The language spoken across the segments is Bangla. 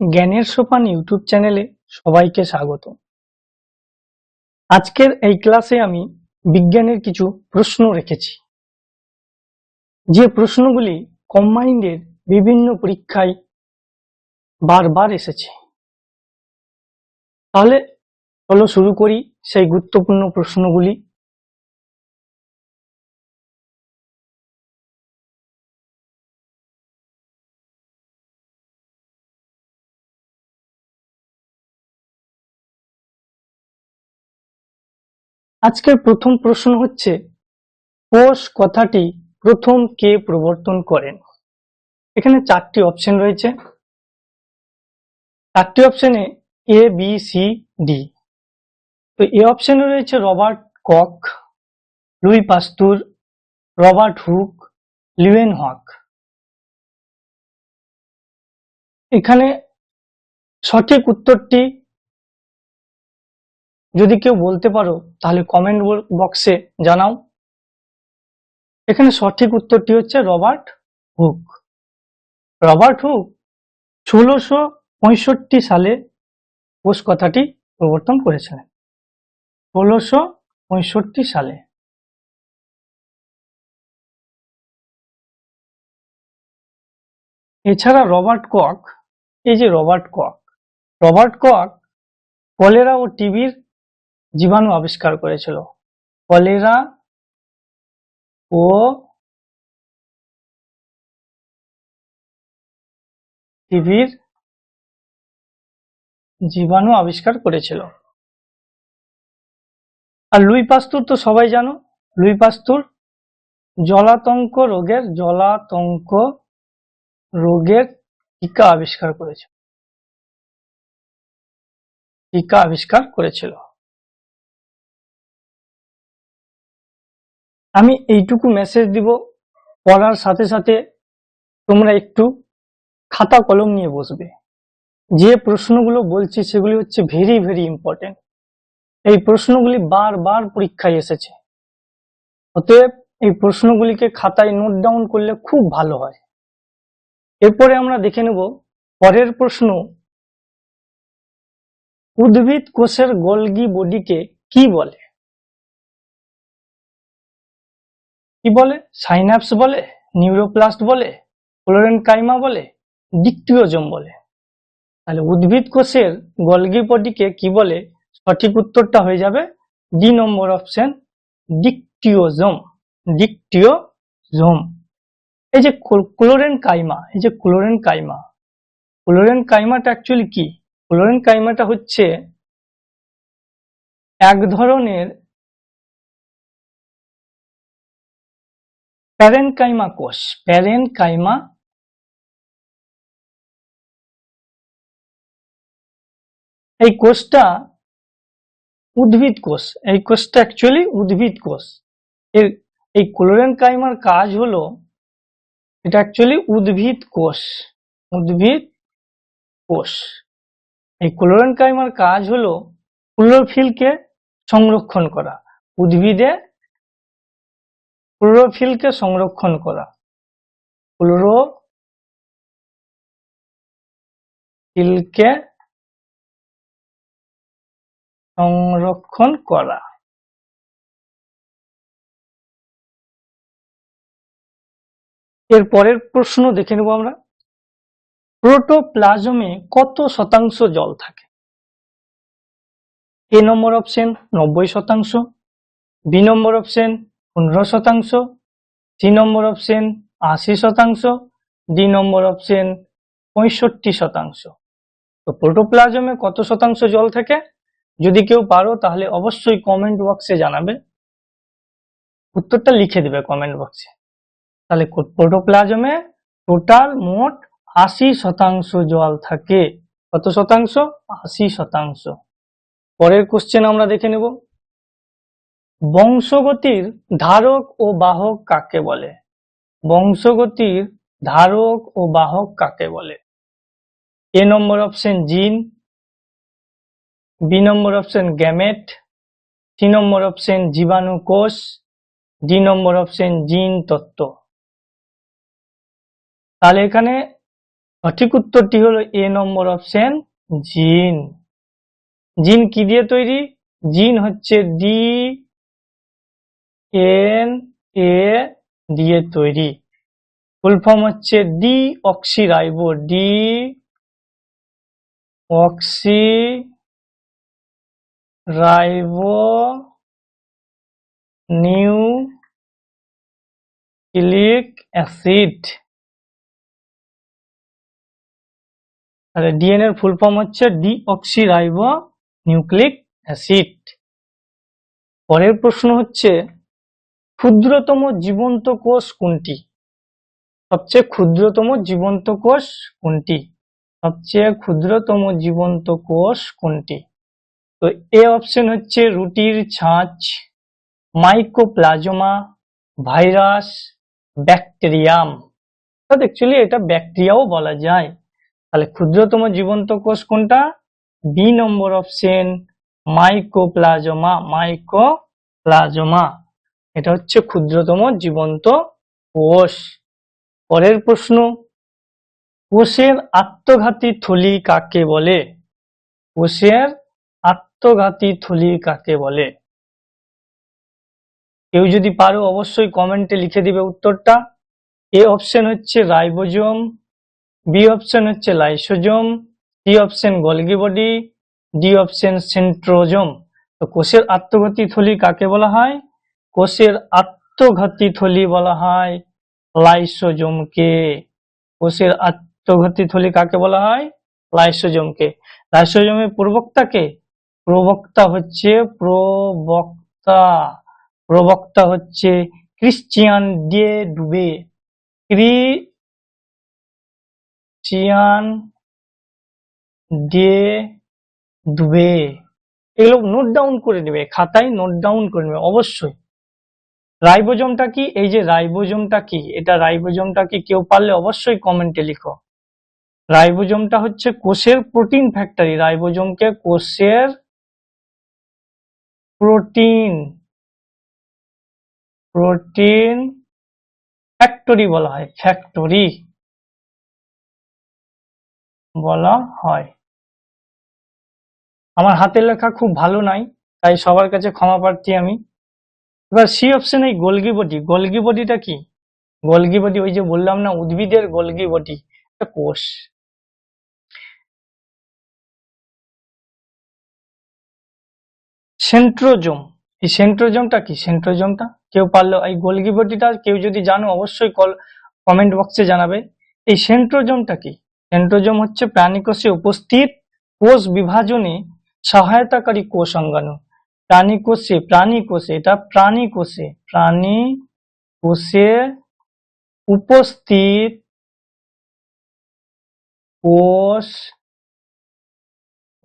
জ্ঞানের সোপান ইউটিউব চ্যানেলে সবাইকে স্বাগত। আজকের এই ক্লাসে আমি বিজ্ঞানের কিছু প্রশ্ন রেখেছি। যে প্রশ্নগুলি কম্বাইন্ডের বিভিন্ন পরীক্ষায় বারবার এসেছে। তাহলে চলো শুরু করি সেই গুরুত্বপূর্ণ প্রশ্নগুলি। আজকের প্রথম প্রশ্ন হচ্ছে, কোষ কথাটি প্রথম কে প্রবর্তন করেন? এখানে চারটি অপশন রয়েছে। চারটি অপশনে এ বি সি ডি তো এ অপশনে রয়েছে Robert Koch, Louis Pasteur, Robert Hooke Leeuwenhoek. এখানে সঠিক উত্তরটি যদি কেউ বলতে পারো, তাহলে কমেন্ট বক্সে জানাও। এখানে সঠিক উত্তরটি হচ্ছে রবার্ট হুক। রবার্ট হুক ষোলোশো পঁয়ষট্টি সালে কোষ কথাটি প্রবর্তন করেছিলেন। ষোলোশো পঁয়ষট্টি সালে। এছাড়া রবার্ট কক এই যে Robert Koch Robert Koch cholera ও টিবির জীবাণু আবিষ্কার করেছিল। কলেরা ও টিভির জীবাণু আবিষ্কার করেছিল। আর লুই পাস্তুর তো সবাই জানো, লুই পাস্তুর জলাতঙ্ক রোগের জলাতঙ্ক রোগের টিকা আবিষ্কার করেছিল। টিকা আবিষ্কার করেছিল। আমি এইটুকু মেসেজ দিব, পড়ার সাথে সাথে তোমরা একটু খাতা কলম নিয়ে বসবে। যে প্রশ্নগুলো বলছি সেগুলি হচ্ছে ভেরি ভেরি ইম্পর্টেন্ট এই প্রশ্নগুলি বারবার পরীক্ষায় এসেছে। অতএব এই প্রশ্নগুলিকে খাতায় নোট ডাউন করলে খুব ভালো হয়। এরপরে আমরা দেখে নেব, পরের প্রশ্ন, উদ্ভিদ কোষের গোলগি বডিকে কি বলে? কি বলে? সাইন্যাপস বলে, নিউরোপ্লাস্ট বলে কাইমা বলে ডিকটিওজম বলে। তাহলে উদ্ভিদ কোষের গলগি বডিকে কি বলে? সঠিক উত্তরটা হয়ে যাবে ডি নম্বর অপশন ডিকটিওজম ডিকটিওজম এই যে ক্লোরেন কাইমা এই যে ক্লোরেন কাইমা ক্লোরেন কাইমাটা অ্যাকচুয়ালি কি? ক্লোরেন কাইমাটা হচ্ছে এক ধরনের প্যারেনকাইমা কোষ। প্যারেনকাইমা এই কোষটা উদ্ভিদ কোষ। এই কোষটা অ্যাকচুয়ালি উদ্ভিদ কোষ। এর, এই ক্লোরেনকাইমার কাজ হলো, এটা অ্যাকচুয়ালি উদ্ভিদ কোষ। উদ্ভিদ কোষ। এই ক্লোরেনকাইমার কাজ হলো, ক্লোরোফিলকে সংরক্ষণ করা। উদ্ভিদে ক্লোরোফিলকে সংরক্ষণ করা। ক্লোরোফিলকে সংরক্ষণ করা। এর পরের প্রশ্ন দেখে নেব আমরা। প্রোটোপ্লাজমে কত শতাংশ জল থাকে? এ নম্বর অপশন নব্বই শতাংশ, বি নম্বর অপশন পনেরো শতাংশ সি নম্বর অপশন আশি শতাংশ ডি নম্বর অপশন পঁয়ষট্টি শতাংশ। তো প্রোটোপ্লাজমে কত শতাংশ জল থাকে? যদি কেউ পারো, তাহলে অবশ্যই কমেন্ট বক্সে জানাবে। উত্তরটা লিখে দেবে কমেন্ট বক্সে তাহলে প্রোটোপ্লাজমে টোটাল মোট আশি শতাংশ জল থাকে। কত শতাংশ? আশি শতাংশ। পরের কোশ্চেন আমরা দেখে নেব। বংশগতির ধারক ও বাহক কাকে বলে? বংশগতির ধারক ও বাহক কাকে বলে? A number option gene, B number option gamete, C number option জীবাণু কোষ, ডি নম্বর অপশন জিন তত্ত্ব। তাহলে এখানে সঠিক উত্তরটি হলো এ নম্বর অপশন জিন। জিন কি দিয়ে তৈরি? জিন হচ্ছে ডি এন এ দিয়ে তৈরি। ফুল ফর্ম হচ্ছে D oxy ribo D oxy ribo new click acid তাহলে ডিএনএর ফুল ফর্ম হচ্ছে ডিঅক্সি রাইবো নিউক্লিক অ্যাসিড পরের প্রশ্ন হচ্ছে ক্ষুদ্রতম জীবন্ত কোষ কোনটি? সবচেয়ে ক্ষুদ্রতম জীবন্ত কোষ কোনটি? সবচেয়ে ক্ষুদ্রতম জীবন্ত কোষ কোনটি? তো এ অপশন হচ্ছে রুটির ছাঁচ, মাইকোপ্লাজমা, ভাইরাস, ব্যাকটেরিয়াম। অর্থাৎ অ্যাকচুয়ালি এটা ব্যাকটেরিয়াও বলা যায়। তাহলে ক্ষুদ্রতম জীবন্ত কোষ কোনটা? B number option, mycoplasma mycoplasma. এটা হচ্ছে ক্ষুদ্রতম জীবন্ত কোষ। পরের প্রশ্ন, কোষের আত্মঘাতী থলি কাকে বলে? কোষের আত্মঘাতী থলি কাকে বলে? কেউ যদি পারো অবশ্যই কমেন্টে লিখে দিবে উত্তরটা। এ অপশন হচ্ছে রাইবোজোম বি অপশন হচ্ছে lysosome C option Golgi body D option centrosome. তো কোষের আত্মঘাতী থলি কাকে বলা হয়? কোষের আত্মঘাতী থলি বলা হয়, লাইসোজোমকে। কোষের আত্মঘাতী থলি কাকে বলা হয়? লাইসোজোমকে। লাইসোজোমের প্রবক্তাকে? প্রবক্তা হচ্ছে প্রবক্তা। প্রবক্তা হচ্ছে Christian de Duve. Christian de Duve. এগুলো নোট ডাউন করে নেবে, খাতায় নোট ডাউন করে নেবে, অবশ্যই। রাইবোজোমটা কি? এই যে রাইবোজোমটা কি? এটা রাইবোজোমটা কি কেউ পারলে অবশ্যই কমেন্টে লিখো। রাইবোজোমটা হচ্ছে কোষের প্রোটিন ফ্যাক্টরি। রাইবোজোমকে কোষের প্রোটিন প্রোটিন ফ্যাক্টরি বলা হয়। ফ্যাক্টরি বলা হয়। আমার হাতের লেখা খুব ভালো নাই, তাই সবার কাছে ক্ষমা প্রার্থী আমি। এবার সি অপশন এই গোলগি বডি গোলগি বডিটা কি? গোলগি বডি ওই যে বললাম না, উদ্ভিদের গোলগি একটা কোষ। সেন্ট্রোজোম। এই সেন্ট্রোজোমটা কি? সেন্ট্রোজোমটা? কেউ পারল এই গোলগি বডিটা কেউ যদি জানো, অবশ্যই কল কমেন্ট বক্সে জানাবে। এই সেন্ট্রোজোমটা কি? সেন্ট্রোজোম হচ্ছে প্রাণীকোষে উপস্থিত কোষ বিভাজনে সহায়তাকারী কোষ অঙ্গাণু। প্রাণী কোষে প্রাণী কোষে এটা প্রাণী কোষে প্রাণী কোষে উপস্থিত কোষ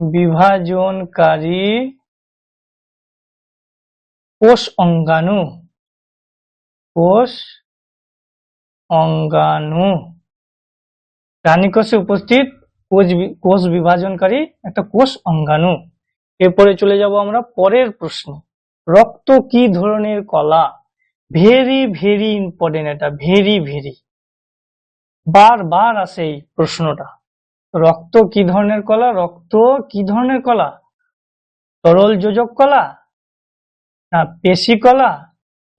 বিভাজনকারী কোষ অঙ্গাণু কোষ অঙ্গাণু। প্রাণীকোষে উপস্থিত কোষ কোষ বিভাজনকারী একটা কোষ অঙ্গাণু। এরপরে চলে যাব আমরা পরের প্রশ্ন। রক্ত কি ধরনের কলা? ভেরি ভেরি ইম্পর্টেন্ট এটা, ভেরি ভেরি। বারবার আসে এই প্রশ্নটা। রক্ত কি ধরনের কলা? রক্ত কি ধরনের কলা? তরল যোজক কলা? না পেশি কলা?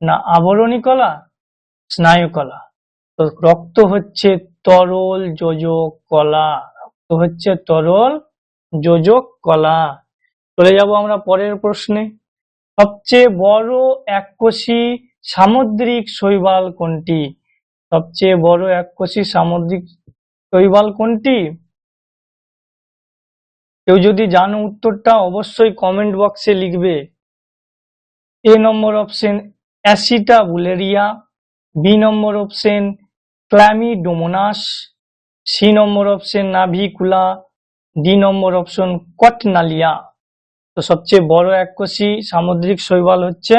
না আবরণী কলা? স্নায়ু কলা? তো রক্ত হচ্ছে তরল যোজক কলা। রক্ত হচ্ছে তরল যোজক কলা। চলে যাব আমরা পরের প্রশ্নে। সবচেয়ে বড় এককোষী সামুদ্রিক শৈবাল কোনটি? সবচেয়ে বড় এককোষী সামুদ্রিক শৈবাল কোনটি? কেউ যদি জানো উত্তরটা অবশ্যই কমেন্ট বক্সে লিখবে। A number option acetabularia, B number option Chlamydomonas, C number option Navicula, D number option কটনালিয়া। তো সবচেয়ে বড় এককোষী সামুদ্রিক শৈবাল হচ্ছে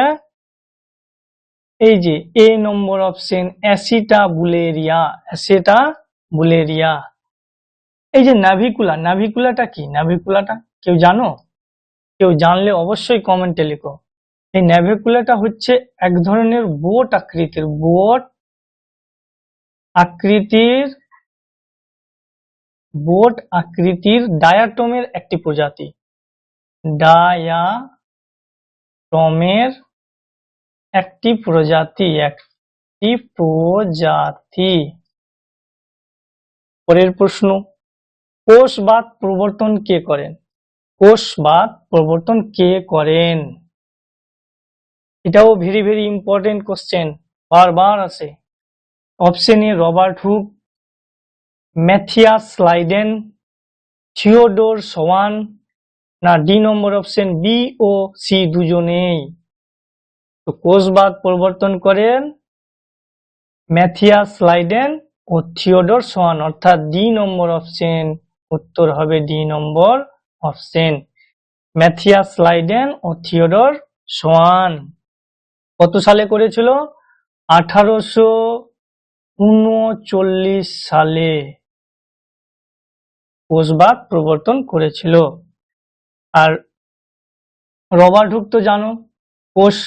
এই যে এ নম্বর অপশন অ্যাসিটা বুলেরিয়া অ্যাসিটা বুলেরিয়া এই যে নাভিকুলা, নাভিকুলাটা কি? নাভিকুলাটা কেউ জানো? কেউ জানলে অবশ্যই কমেন্টে লিখো। এই ন্যাভিকুলাটা হচ্ছে এক ধরনের বোট আকৃতির বোট আকৃতির বোট আকৃতির ডায়াটমের একটি প্রজাতি। ডায়াটমের একটি প্রজাতি একটি প্রজাতি। পরের প্রশ্ন কোষবাদ প্রবর্তন কে করেন? কোষবাদ প্রবর্তন কে করেন? এটাও ভেরি ভেরি ইম্পর্টেন্ট কোশ্চেন বারবার আসে option A Robert Hooke Matthias Schleiden Theodor Schwann না ডি নম্বর অপশন বি ও সি দুজনেই। তো কোষবাদ প্রবর্তন করেন ম্যাথিয়াস লাইডেন ও থিওডর সোয়ান। অর্থাৎ ডি নম্বর অপশন উত্তর হবে D number option Matthias Schleiden ও থিওডোর সোয়ান। কত সালে করেছিল? আঠারোশো উনচল্লিশ সালে। কোষবাদ প্রবর্তন করেছিল। আর রবার্ট হুক তো জানো, কোষ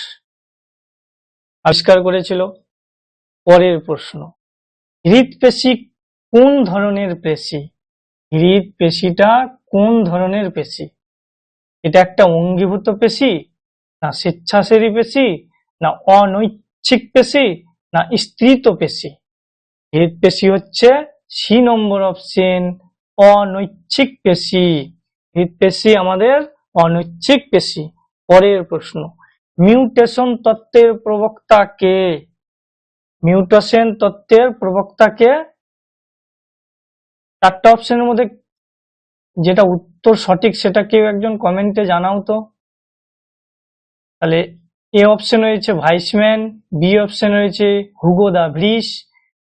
আবিষ্কার করেছিল। পরের প্রশ্ন হৃদপেশি কোন ধরনের পেশি? হৃদপেশিটা কোন ধরনের পেশি? এটা একটা অঙ্গীভূত পেশি, না স্বেচ্ছাসেবী পেশি, না অনৈচ্ছিক পেশি, না স্থিত পেশি? হৃদপেশি হচ্ছে সি নম্বর অপশন, অনৈচ্ছিক পেশি। হৃদপেশি আমাদের অনৈচ্ছিক পেশি। পরের প্রশ্ন, মিউটেশন তত্ত্বের প্রবক্তা কে? মিউটেশন তত্ত্বের প্রবক্তা কে? চারটা অপশনের মধ্যে যেটা উত্তর সঠিক সেটা কেউ একজন কমেন্টে জানাও তো। তাহলে এ অপশন রয়েছে ভাইসম্যান বি অপশন রয়েছে হুগো দা ভ্রিস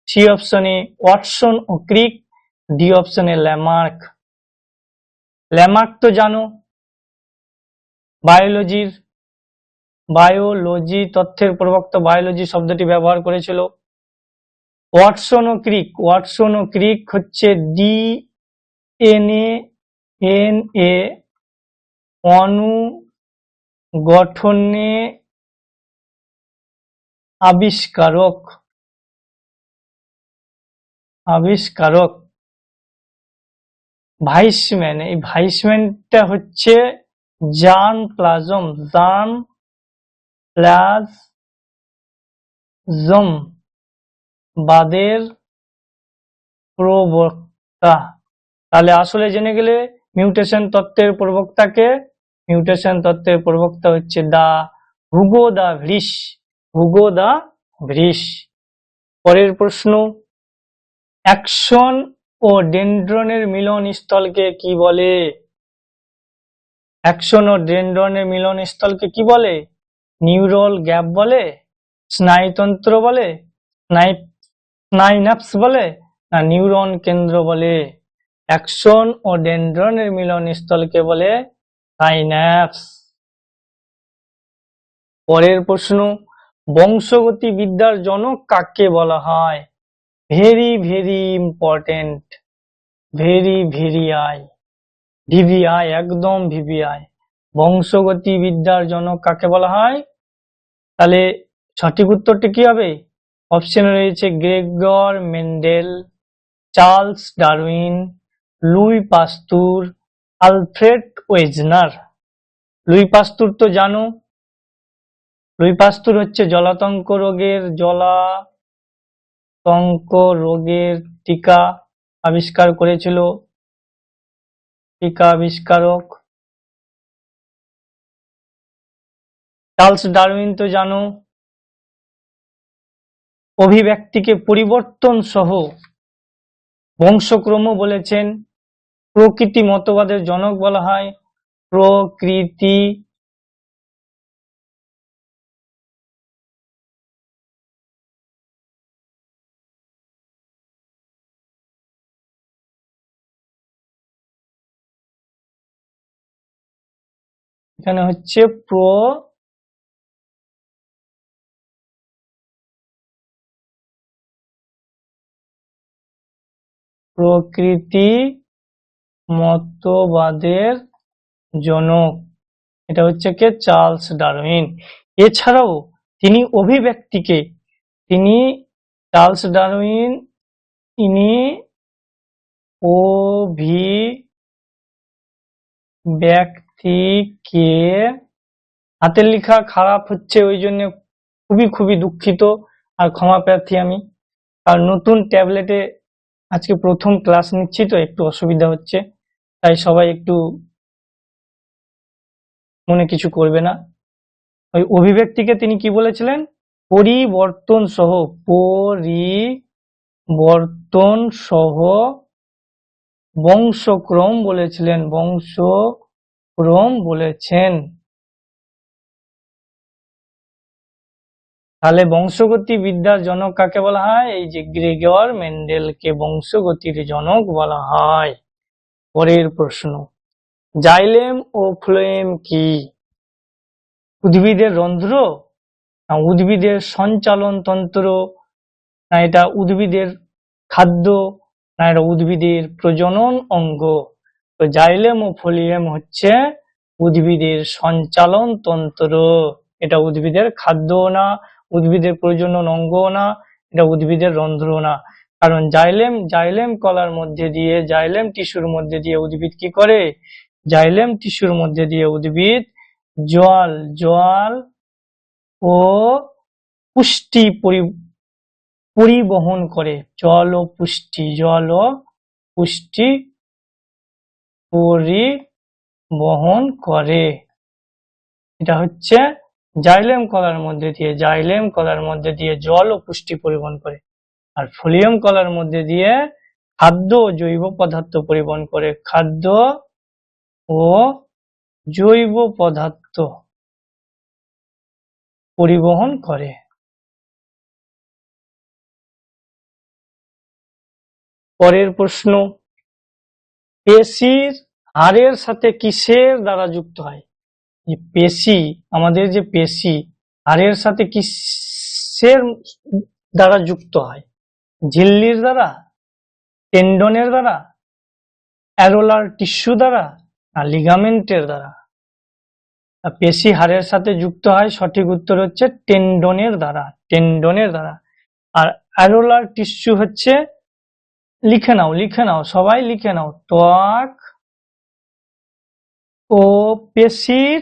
সি অপশনে ওয়াটসন ও ক্রিক ডি অপশনে ল্যামার্ক ল্যামার্ক তো জানো। বায়োলজির, বায়োলজি তথ্যের প্রবক্তা বায়োলজি শব্দটি ব্যবহার করেছিল। ওয়াটসন ও ক্রিক, ওয়াটসন ও ক্রিক হচ্ছে ডি এন এন এ অনু গঠনে আবিষ্কারক। আবিষ্কারক। ভাইসম্যান, এই ভাইসম্যানটা হচ্ছে জান প্লাজম জান প্লাজম বাদের প্রবক্তা। তাহলে আসলে জেনে গেলে মিউটেশন তত্ত্বের প্রবক্তাকে, মিউটেশন তত্ত্বের প্রবক্তা হচ্ছে de Hugo de Vries. Hugo de Vries. পরের প্রশ্ন, অ্যাকশন ও ডেন্ড্রনের মিলন স্থলকে কি বলে? অ্যাকশন ও ডেন্ড্রনের মিলন স্থলকে কি বলে? নিউরল গ্যাপ বলে? স্নায়ুতন্ত্র বলে? স্নাইনাপস বলে? না, নিউরন কেন্দ্র বলে? অ্যাকশন ও ডেন্ড্রনের মিলন স্থলকে বলে? সাইন্যাপস পরের প্রশ্ন বংশগতি বিদ্যার জনক কাকে বলা হয়? Very very important very very I, VVI, একদম ভিভিআই। বংশগতি বিদ্যার জনক কাকে বলা হয়? তাহলে সঠিক উত্তরটি কি হবে? অপশন রয়েছে Gregor, Mendel, Charles Darwin, Louis Pasteur, Alfred Wegener. Louis Pasteur তো জানো। লুই পাস্তুর হচ্ছে জলাতঙ্ক রোগের জলাতঙ্ক রোগের টিকা আবিষ্কার করেছিল। টিকা আবিষ্কারক চার্লস ডারউইন তো জানো, অভিব্যক্তিকে পরিবর্তন সহ বংশক্রম বলেছেন। প্রকৃতি মতবাদের জনক বলা হয় প্রকৃতি এখানে হচ্ছে প্র প্রকৃতি মতবাদের জনক। এটা হচ্ছে কে? Charles Darwin. এছাড়াও তিনি অভিব্যক্তিকে, তিনি চার্লস ডারউইন, ইনি ভি ব্যক্তিকে হাতের লেখা খারাপ হচ্ছে, ওই জন্য খুবই খুবই দুঃখিত। আর ক্ষমা প্রার্থী আমি। আর নতুন ট্যাবলেটে আজকে প্রথম ক্লাস নিচ্ছি, তো একটু অসুবিধা হচ্ছে। তাই সবাই একটু মনে কিছু করবে না। ওই অভিব্যক্তিকে তিনি কি বলেছিলেন? পরিবর্তন সহ পরিবর্তন সহ বংশক্রম বলেছিলেন। বংশক্রম বলেছেন। তাহলে বংশগতি বিদ্যার জনক কাকে বলা হয়? এই যে গ্রেগর মেন্ডেলকে বংশগতির জনক বলা হয়। পরের প্রশ্ন, জাইলেম ও ফ্লোয়েম কি? উদ্ভিদের রন্ধ্র না উদ্ভিদের সঞ্চালন তন্ত্র? না এটা উদ্ভিদের খাদ্য? না এটা উদ্ভিদের প্রজনন অঙ্গ? তো জাইলেম ও ফোলিয়াম হচ্ছে উদ্ভিদের সঞ্চালন তন্ত্র। এটা উদ্ভিদের খাদ্য না, উদ্ভিদের প্রজনন অঙ্গ না, এটা উদ্ভিদের রন্ধ্র না। কারণ জাইলেম জাইলেম কলার মধ্যে দিয়ে, জাইলেম টিস্যুর মধ্যে দিয়ে উদ্ভিদ কি করে? জাইলেম টিস্যুর মধ্যে দিয়ে উদ্ভিদ জল জল ও পুষ্টি পরি- পরিবহন করে। জল ও পুষ্টি, জল ও পুষ্টি পরিবহন করে। এটা হচ্ছে জাইলেম কলার মধ্যে দিয়ে, জাইলেম কলার মধ্যে দিয়ে জল ও পুষ্টি পরিবহন করে। আর ফোলিয়াম কলার মধ্যে দিয়ে খাদ্য ও জৈব পদার্থ পরিবহন করে। খাদ্য ও জৈব পদার্থ পরিবহন করে। পরের প্রশ্ন। পেশির হাড়ের সাথে কিসের দ্বারা যুক্ত হয়? যে পেশি, আমাদের যে পেশি, হাড়ের সাথে কিসের দ্বারা যুক্ত হয়? ঝিল্লির দ্বারা? টেন্ডনের দ্বারা? অ্যারোলার টিস্যু দ্বারা? না লিগামেন্টের দ্বারা? পেশি হাড়ের সাথে যুক্ত হয়, সঠিক উত্তর হচ্ছে টেন্ডনের দ্বারা টেন্ডনের দ্বারা। আর অ্যারোলার টিস্যু হচ্ছে লিখে নাও লিখে নাও, সবাই লিখে নাও। ত্বক ও পেশির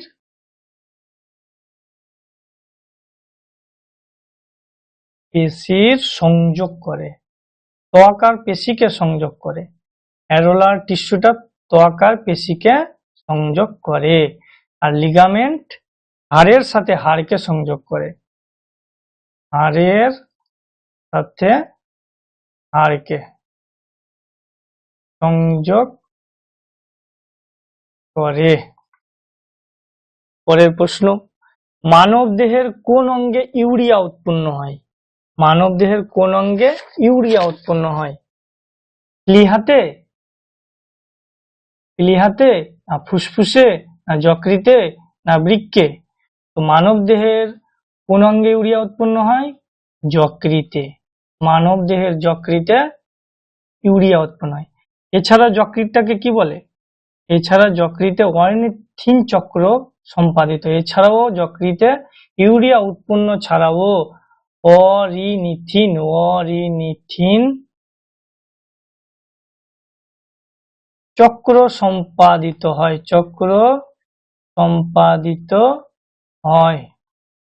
পেশির সংযোগ করে। ত্বক আর পেশিকে সংযোগ করে। অ্যারোলার টিস্যুটা ত্বক আর পেশিকে সংযোগ করে। আর লিগামেন্ট হাড়ের সাথে হাড়কে সংযোগ করে। হাড়ের সাথে হাড়কে সংযোগ করে। পরের প্রশ্ন, মানব দেহের কোন অঙ্গে ইউরিয়া উৎপন্ন হয়? মানব দেহের কোন অঙ্গে ইউরিয়া উৎপন্ন হয়? লিহাতে লিহাতে না ফুসফুসে না যকৃতে না বৃক্কে? তো মানব দেহের কোন অঙ্গে ইউরিয়া উৎপন্ন হয়? যকৃতে। মানব দেহের যকৃতে ইউরিয়া উৎপন্ন হয়। এছাড়া যকৃতটাকে কি বলে? এছাড়া যকৃতে অর্নিথিন চক্র সম্পাদিত। এছাড়াও যকৃতে ইউরিয়া উৎপন্ন ছাড়াও অরিনিথিন অরিনিথিন চক্র সম্পাদিত হয়, চক্র সম্পাদিত হয়।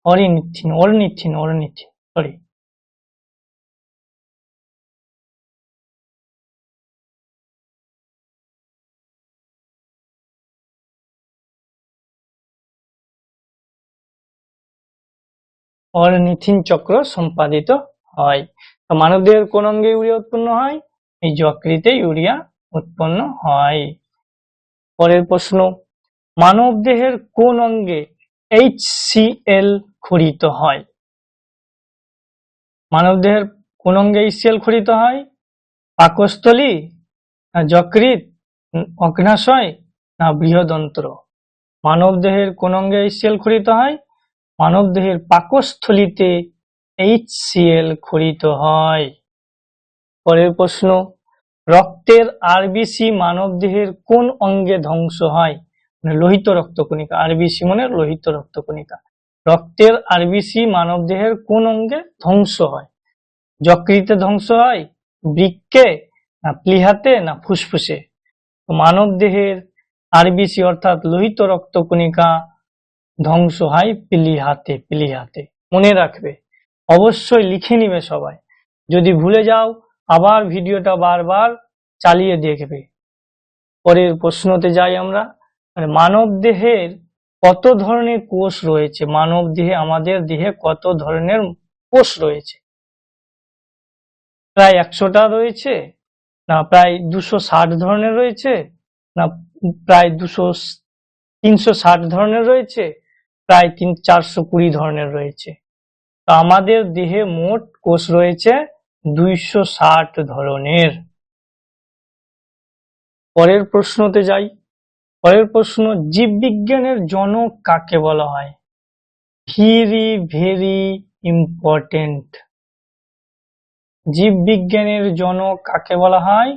Ornithine, ornithine ornithine sorry ornithine চক্র সম্পাদিত হয়। তো মানবদেহের কোন অঙ্গে ইউরিয়া উৎপন্ন হয়? এই যকৃতে ইউরিয়া উৎপন্ন হয়। পরের প্রশ্ন, মানবদেহের কোন অঙ্গে এইচসিএল খরিত হয়? মানবদেহের কোন অঙ্গে এইচসিএল খরিত হয়? পাকস্থলী, না যকৃত অগ্নাশয়, না বৃহদন্ত্র? মানবদেহের কোন অঙ্গে এইচসিএল খরিত হয়? মানবদেহের পাকস্থলীতে এইচসিএল খরিত হয়। পরের প্রশ্ন, রক্তের আরবিসি মানবদেহের কোন অঙ্গে ধ্বংস হয়? মানে লোহিত রক্তকণিকা আরবিসি মানে লোহিত রক্তকণিকা। রক্তের আরবিসি মানবদেহের কোন অঙ্গে ধ্বংস হয়? যকৃতে ধ্বংস হয়? বৃক্কে না প্লিহাতে? না ফুসফুসে? তো মানব দেহের আরবিসি অর্থাৎ লোহিত রক্তকণিকা ধ্বংস হয় প্লিহাতে প্লিহাতে মনে রাখবে, অবশ্যই লিখে নিবে সবাই। যদি ভুলে যাও, আবার ভিডিওটা বারবার চালিয়ে দেখবে। পরের প্রশ্নতে যাই আমরা। মানে মানব দেহের কত ধরনের কোষ রয়েছে? মানব দেহে, আমাদের দেহে কত ধরনের কোষ রয়েছে? প্রায় একশোটা রয়েছে, না, প্রায় দুশো ষাট ধরনের রয়েছে, না, প্রায় দুশো তিনশো ষাট ধরনের রয়েছে প্রায় তিন, চারশো কুড়ি ধরনের রয়েছে। তো আমাদের দেহে মোট কোষ রয়েছে দুইশো ষাট ধরনের। পরের প্রশ্নতে যাই। পরের প্রশ্ন, জীববিজ্ঞানের জনক কাকে বলা হয়? Very very important. জীববিজ্ঞানের জনক কাকে বলা হয়?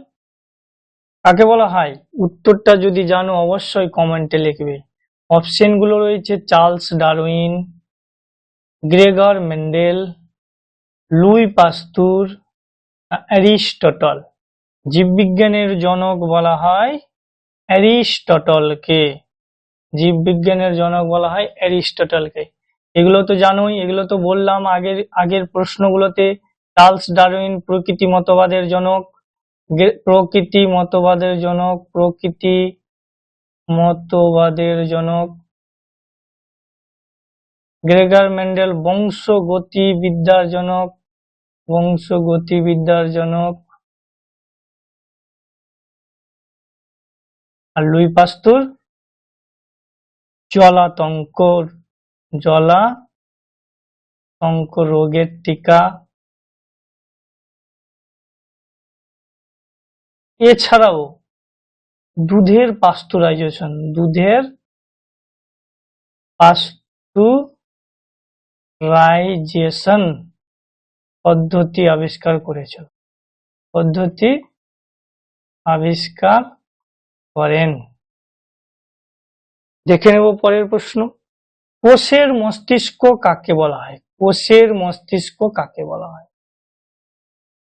কাকে বলা হয়? উত্তরটা যদি জানো, অবশ্যই কমেন্টে লিখবে। অপশনগুলো রয়েছে Charles Darwin, Gregor Mendel, Louis Pasteur, Aristotle. জীববিজ্ঞানের জনক বলা হয় অ্যারিস্টটলকে। জীববিজ্ঞানের জনক বলা হয় অ্যারিস্টটলকে। এগুলো তো জানোই, এগুলো তো বললাম আগের আগের প্রশ্নগুলোতে। চার্লস ডারউইন প্রকৃতি মতবাদের জনক প্রকৃতি মতবাদের জনক, প্রকৃতি মতবাদের জনক। গ্রেগার মেন্ডেল বংশগতিবিদ্যার জনক বংশগতিবিদ্যার জনক। আর লুই পাস্তুর? জলাতঙ্কর জলাতঙ্ক রোগের টিকা। এছাড়াও দুধের পাস্তুরাইজেশন দুধের পাস্তুরাইজেশন পদ্ধতি আবিষ্কার করেছিল পদ্ধতি আবিষ্কার করেন। দেখে নেব পরের প্রশ্ন। কোষের মস্তিষ্ক কাকে বলা হয়? কোষের মস্তিষ্ক কাকে বলা হয়?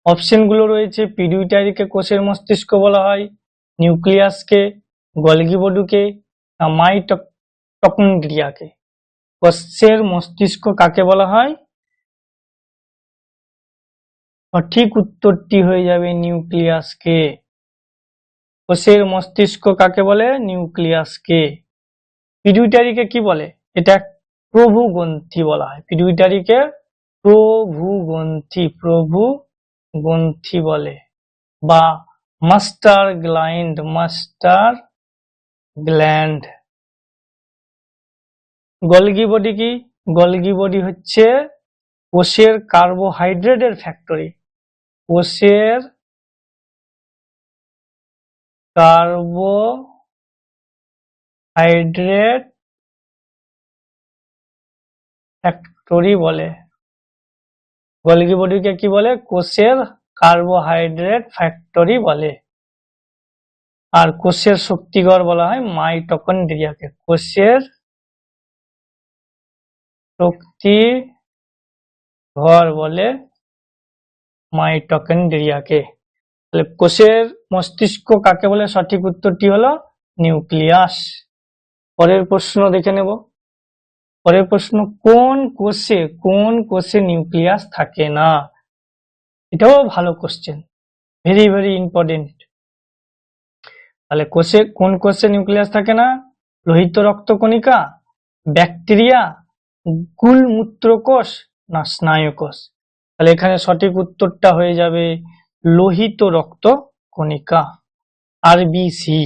অপশনগুলো রয়েছে পিডিউটারিকে কোষের মস্তিষ্ক বলা হয়। নিউক্লিয়াসকে গলগি বডুকে মাইটকন্ড্রিয়াকে কোষের মস্তিষ্ক কাকে বলা হয়? সঠিক উত্তরটি হয়ে যাবে নিউক্লিয়াসকে। কোষের মস্তিষ্ক কাকে বলে? নিউক্লিয়াসকে। পিডিউটারিকে কি বলে? এটা প্রভু গ্রন্থি বলা হয়। পিডিউটারিকে প্রভু গ্রন্থি প্রভু গ্রন্থি বলে বা master gland master gland Golgi body কি গলগি বডি হচ্ছে কোষের কার্বোহাইড্রেটের ফ্যাক্টরি কোষের কার্বোহাইড্রেট ফ্যাক্টরি বলে। গলগি বডিকে কি বলে? কোষের কার্বোহাইড্রেট ফ্যাক্টরি বলে। আর কোষের শক্তিগড় বলা হয় মাইটোকন্ড্রিয়াকে কোষের শক্তি ঘর বলে মাইটোকন্ড্রিয়াকে তাহলে কোষের মস্তিষ্ক কাকে বলে? সঠিক উত্তরটি হলো নিউক্লিয়াস। পরের প্রশ্ন দেখে নেব। পরের প্রশ্ন, কোন কোষে কোন কোষে নিউক্লিয়াস থাকে না? এটাও ভালো কোশ্চেন ভেরি ভেরি ইম্পর্টেন্ট তাহলে কোষে, কোন কোষে নিউক্লিয়াস থাকে না? লোহিত রক্তকণিকা ব্যাকটেরিয়া গুলমূত্র কোষ না স্নায়ু কোষ? তাহলে এখানে সঠিক উত্তরটা হয়ে যাবে লোহিত রক্ত কণিকা আরবিসি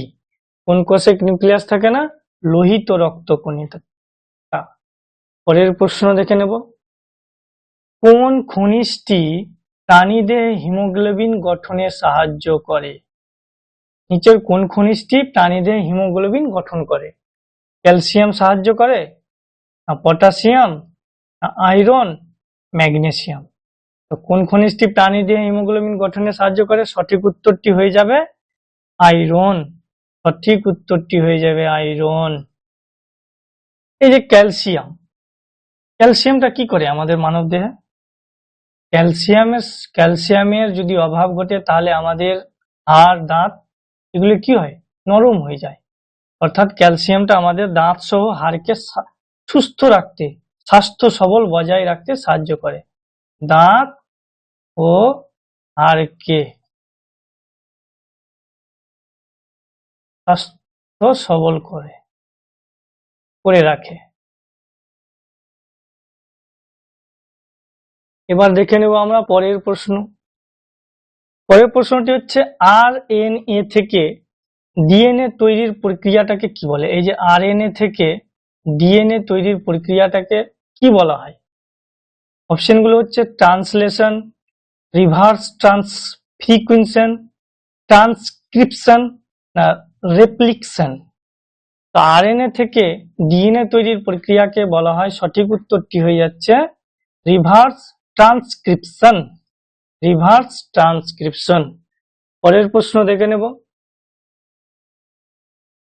কোন কোষে নিউক্লিয়াস থাকে না? লোহিত রক্ত কণিকা। পরের প্রশ্ন দেখে নেব। কোন খনিজটি প্রাণীদের হিমোগ্লোবিন গঠনে সাহায্য করে। নিচের কোন খনিজটি প্রাণীদের হিমোগ্লোবিন গঠন করে? ক্যালসিয়াম সাহায্য করে না পটাশিয়াম না আয়রন? ম্যাগনেসিয়াম। তো কোন খনিজটি প্রাণীদের হিমোগ্লোবিন গঠনে সাহায্য করে? সঠিক উত্তরটি হয়ে যাবে আয়রন। সঠিক উত্তরটি হয়ে যাবে আয়রন। এই যে ক্যালসিয়াম। ক্যালসিয়ামটা কি করে আমাদের মানব দেহে? ক্যালসিয়ামের ক্যালসিয়ামের যদি অভাব ঘটে, তাহলে আমাদের হাড়, দাঁত এগুলো কি হয়? নরম হয়ে যায়। অর্থাৎ ক্যালসিয়ামটা আমাদের দাঁত সহ হাড়কে সুস্থ রাখতে, স্বাস্থ্য সবল বজায় রাখতে সাহায্য করে। দাঁত ও হাড়কে স্বাস্থ্য সবল করে করে রাখে। এবার দেখে নেব আমরা পরের প্রশ্ন। পরের প্রশ্নটি হচ্ছে আর এন এ থেকে ডিএনএ তৈরির প্রক্রিয়াটাকে কি বলে? এই যে আর এন এ থেকে ডিএনএ তৈরির প্রক্রিয়াটাকে কি বলা হয়? অপশনগুলো হচ্ছে ট্রান্সলেশন, রিভার্স ট্রান্সফ্রিকুয়েন্সন ট্রান্সক্রিপশন, না রেপ্লিকশন। তো আরএনএ থেকে ডিএনএ তৈরির প্রক্রিয়াকে বলা হয়। সঠিক উত্তরটি হয়ে যাচ্ছে, রিভার্স ট্রান্সক্রিপশন রিভার্স ট্রান্সক্রিপশন পরের প্রশ্ন দেখে নেব।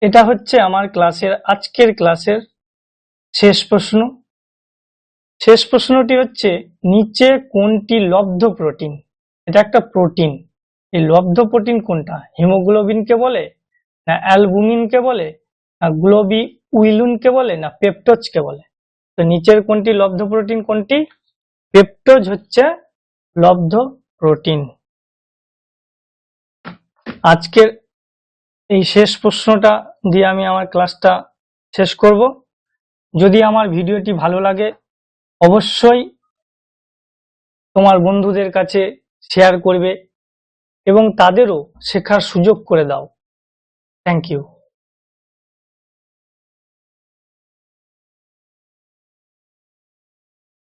এটা হচ্ছে আমার ক্লাসের, আজকের ক্লাসের শেষ প্রশ্ন। শেষ প্রশ্নটি হচ্ছে, নিচে কোনটি লব্ধ প্রোটিন? এটা একটা প্রোটিন। এই লব্ধ প্রোটিন কোনটা? হিমোগ্লোবিনকে বলে না অ্যালবুমিনকে বলে না গ্লোবি উইলুনকে বলে না পেপটোজকে বলে? তো নিচের কোনটি লব্ধ প্রোটিন, কোনটি পেপটোজ হচ্ছে লব্ধ প্রোটিন আজকের এই শেষ প্রশ্নটা দিয়ে আমি আমার ক্লাসটা শেষ করব। যদি আমার ভিডিওটি ভালো লাগে, অবশ্যই তোমার বন্ধুদের কাছে শেয়ার করবে এবং তাদেরও শেখার সুযোগ করে দাও। Thank you